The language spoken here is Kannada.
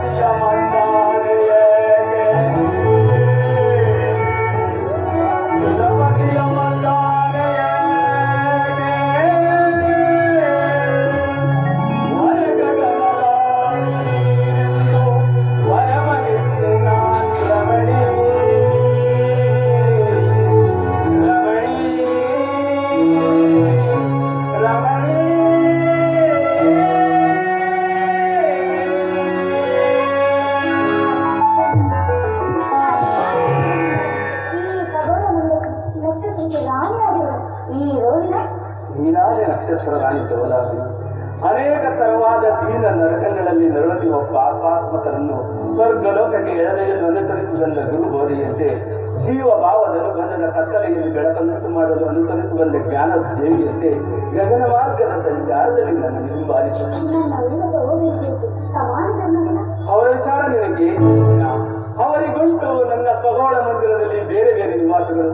Lord, Lord. ಈ ನೀನಾದೆ ನಕ್ಷತ್ರ ರಾಣಿ ಸರೋದಾದಿ ಅನೇಕ ತರವಾದ ದೀನ ನರಕಗಳಲ್ಲಿ ನರಳುತ್ತಿರುವ ಪಾಪಾತ್ಮಕರನ್ನು ಸ್ವರ್ಗಲೋಕಕ್ಕೆ ಎಳೆದೆಯನ್ನು ಅನುಸರಿಸುವಂತ ಗುರು ಬೋಧೆಯಂತೆ ಜೀವ ಭಾವದನ್ನು ಬಂಧನ ಕತ್ತಲೆಯಲ್ಲಿ ಬೆಳಕನ್ನುಂಟು ಮಾಡಲು ಅನುಸರಿಸುವಂತೆ ಜ್ಞಾನ ದೇವಿಯಂತೆ ಗಗನ ಮಾರ್ಗದ ಸಂಚಾರದಲ್ಲಿ ನನ್ನ ನಿಂಬಾಲಿಸು ಅವರ ವಿಚಾರ ನಿನಗೆ. ಅವರಿಗುಂಟು ನನ್ನ ಖಗೋಳ ಮಂದಿರದಲ್ಲಿ ಬೇರೆ ಬೇರೆ ನಿವಾಸಗಳು.